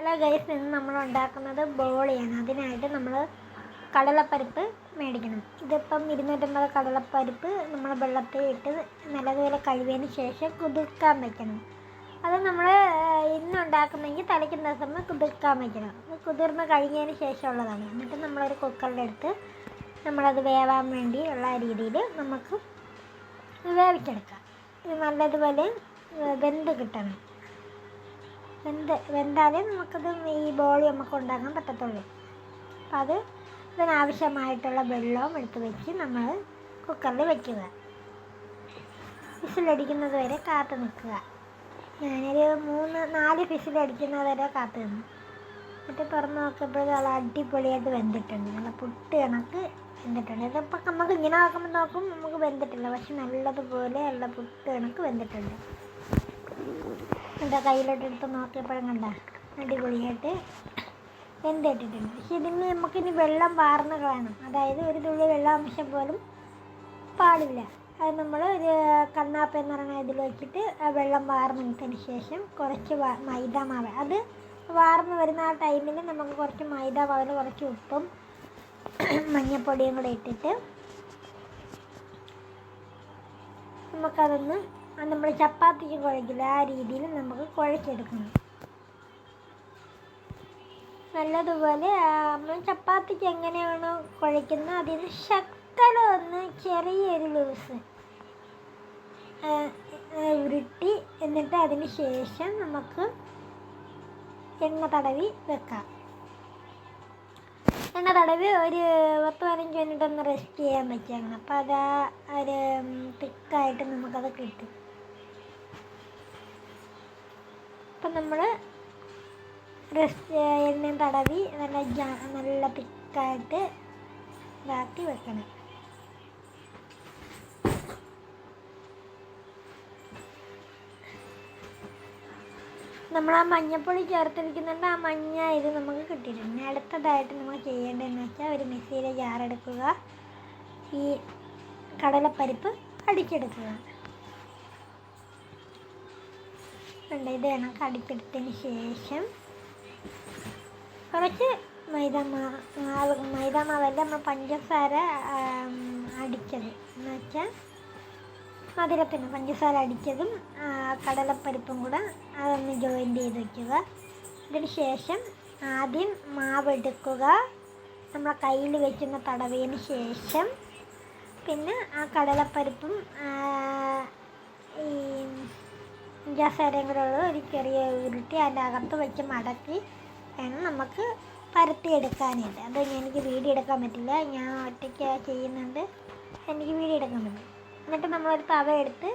Hello guys ഇന്ന് നമ്മൾ ഉണ്ടാക്കുന്നത് ബോളിയാണ്. അതിനായിട്ട് നമ്മൾ കടലപ്പരിപ്പ് മേടിക്കണം. ഇതിപ്പം ഇരുന്നൂറ്റമ്പത് കടലപ്പരിപ്പ് നമ്മൾ വെള്ളത്തിൽ ഇട്ട് നല്ലതുപോലെ കഴുകിയതിന് ശേഷം കുതിർക്കാൻ വയ്ക്കണം അത് നമ്മൾ ഇന്ന് തലേക്കുന്ന ദിവസം കുതിർക്കാൻ വയ്ക്കണം കുതിർന്ന് കഴിഞ്ഞതിന് ശേഷമുള്ളതാണ് എന്നിട്ട് നമ്മളൊരു കുക്കറിലെടുത്ത് നമ്മളത് വേവാൻ വേണ്ടി ഉള്ള രീതിയിൽ നമുക്ക് വേവിച്ചെടുക്കാം. ഇത് നല്ലതുപോലെ വെന്ത് കിട്ടണം. വെന്ത് വെന്താലേ നമുക്കത് ഈ ബോളി നമുക്ക് ഉണ്ടാക്കാൻ പറ്റത്തുള്ളൂ. അപ്പം അത് ഇതിനാവശ്യമായിട്ടുള്ള വെള്ളവും എടുത്ത് വെച്ച് നമ്മൾ കുക്കറിൽ വയ്ക്കുക വിസിലടിക്കുന്നത് വരെ കാത്തു നിൽക്കുക. ഞാനൊരു മൂന്ന് നാല് വിസിലടിക്കുന്നത് വരെ കാത്തു നിന്നു. എന്നിട്ട് തുറന്ന് നോക്കിയപ്പോൾ നല്ല അടിപൊളിയായിട്ട് വെന്തിട്ടുണ്ട്. നല്ല പുട്ട് കണക്ക് വെന്തിട്ടുണ്ട്. ഇതിപ്പോൾ നമുക്ക് ഇങ്ങനെ നോക്കുമ്പോൾ നോക്കും നമുക്ക് വെന്തിട്ടില്ല. പക്ഷെ നല്ലതുപോലെ നല്ല പുട്ട് കണക്ക് വെന്തിട്ടുണ്ട്. എന്താ കയ്യിലോട്ട് എടുത്ത് നോക്കിയപ്പോഴും കണ്ട അടിപൊളിയായിട്ട് വെന്തിട്ടിട്ടുണ്ട്. പക്ഷെ ഇതിന് നമുക്കിനി വെള്ളം വാർന്ന് കാണും അതായത് ഒരു തുള്ളി വെള്ളാംശം പോലും പാടില്ല. അത് നമ്മൾ ഒരു കണ്ണാപ്പ എന്ന് പറയുന്ന ഇതിൽ വെച്ചിട്ട് വെള്ളം വാർന്നതിന് ശേഷം കുറച്ച് മൈദ മാവ്. അത് വാർന്ന് വരുന്ന ആ ടൈമിൽ നമുക്ക് കുറച്ച് മൈദ മാവിൽ കുറച്ച് ഉപ്പും മഞ്ഞപ്പൊടിയും കൂടെ ഇട്ടിട്ട് നമുക്കതൊന്ന് നമ്മൾ ചപ്പാത്തിക്ക് കുഴക്കില്ല ആ രീതിയിൽ നമുക്ക് കുഴച്ചെടുക്കണം. നല്ലതുപോലെ നമ്മൾ ചപ്പാത്തിക്ക് എങ്ങനെയാണോ കുഴക്കുന്നത് അതിന് ശക്കല ഒന്ന് ചെറിയൊരു ലൂസ് ഉരുട്ടി എന്നിട്ട് അതിന് ശേഷം നമുക്ക് എണ്ണ തടവി വെക്കാം. എണ്ണ തടവി ഒരു പത്ത് പതിനഞ്ച് മിനിറ്റ് ഒന്ന് റെസ്റ്റ് ചെയ്യാൻ പറ്റിയാണ് അപ്പോൾ അത് ഒരു തിക്കായിട്ട് നമുക്കത് കിട്ടും. അപ്പം നമ്മൾ എണ്ണയും തടവി നല്ല നല്ല തിക്കായിട്ട് ഇതാക്കി വെക്കണം. നമ്മൾ ആ മഞ്ഞപ്പൊടി ചേർത്തിരിക്കുന്നുണ്ട് ആ മഞ്ഞ ഇത് നമുക്ക് കിട്ടിയിട്ടുണ്ട്. അടുത്തതായിട്ട് നമ്മൾ ചെയ്യേണ്ടതെന്ന് വെച്ചാൽ ഒരു മിക്സിയിലെ ജാറെടുക്കുക ഈ കടലപ്പരിപ്പ് അടിച്ചെടുക്കുക. ഉണ്ട് ഇത് കണക്ക് അടിച്ചെടുത്തതിന് ശേഷം കുറച്ച് മൈദ മാവ് മൈദ മാവല്ല നമ്മൾ പഞ്ചസാര അടിച്ചത്. എന്ന് വെച്ചാൽ മധുരത്തിന് പഞ്ചസാര അടിച്ചതും കടലപ്പരിപ്പും കൂടെ അതൊന്ന് ജോയിന്റ് ചെയ്ത് വയ്ക്കുക അതിന് ശേഷം ആദ്യം മാവ് എടുക്കുക. നമ്മളെ കയ്യിൽ വെക്കുന്ന തടവിയതിന് ശേഷം പിന്നെ ആ കടലപ്പരിപ്പും ആ, ഈ പഞ്ചസാരയും കൂടെ ഉള്ള ഒരു ചെറിയ ഉരുട്ടി അതിന്റെ അകത്ത് വെച്ച് മടക്കി വേണം നമുക്ക് പരത്തിയെടുക്കാനായിട്ട്. അത് എനിക്ക് വീഡിയോ എടുക്കാൻ പറ്റില്ല. ഞാൻ ഒറ്റയ്ക്ക് ചെയ്യുന്നുണ്ട്. എനിക്ക് വീഡിയോ എടുക്കാൻ പറ്റും. എന്നിട്ട് നമ്മളൊരു തവ എടുത്ത്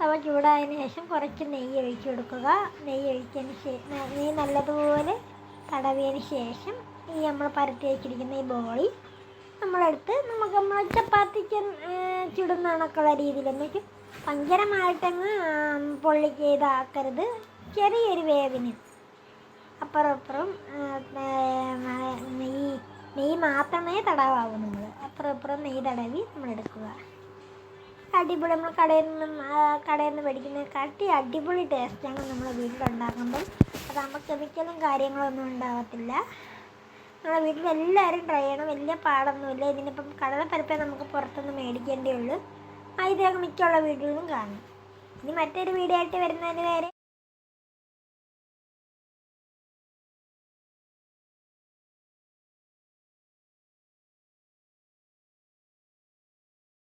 തവ ചൂടായതിന് ശേഷം കുറച്ച് നെയ്യ് ഒഴിച്ചു കൊടുക്കുക. നെയ്യ് ഒഴിച്ചതിന് ശേഷം നെയ്യ് നല്ലതുപോലെ തടവിയതിന് ശേഷം ഈ നമ്മൾ പരത്തി വെച്ചിരിക്കുന്ന ഈ ബോളി നമ്മളെടുത്ത് നമുക്ക് നമ്മൾ ചപ്പാത്തിക്ക് ഏഹ്, ചുടുന്ന കണക്കുള്ള രീതിയിൽ എന്നിട്ട് ഭയങ്കരമായിട്ടങ്ങ് പൊള്ളി ഇതാക്കരുത് ചെറിയൊരു വേവിന്. അപ്പുറം അപ്പുറം നെയ്യ് നെയ്യ് മാത്രമേ തടവാവൂ നമ്മൾ അപ്പുറം അപ്പുറം നെയ്യ് തടവി നമ്മൾ എടുക്കുക അടിപൊളി. നമ്മൾ കടയിൽ നിന്നും കടയിൽ നിന്ന് മേടിക്കുന്ന കട്ടി അടിപൊളി ടേസ്റ്റാണ് നമ്മൾ വീട്ടിലുണ്ടാക്കുമ്പം. നമുക്ക് കെമിക്കലും കാര്യങ്ങളൊന്നും ഉണ്ടാകത്തില്ല നമ്മളെ വീട്ടിൽ എല്ലാവരും ട്രൈ ചെയ്യണം. വലിയ പാടൊന്നുമില്ല. ഇതിനിപ്പം കടലപ്പരിപ്പേ നമുക്ക് പുറത്തുനിന്ന് മേടിക്കേണ്ടേ ഉള്ളൂ. മൈദയൊക്കെ മിക്കുള്ള വീട്ടിലും കാണും. ഇനി മറ്റൊരു വീഡിയോ ആയിട്ട് വരുന്നതിന് വരെ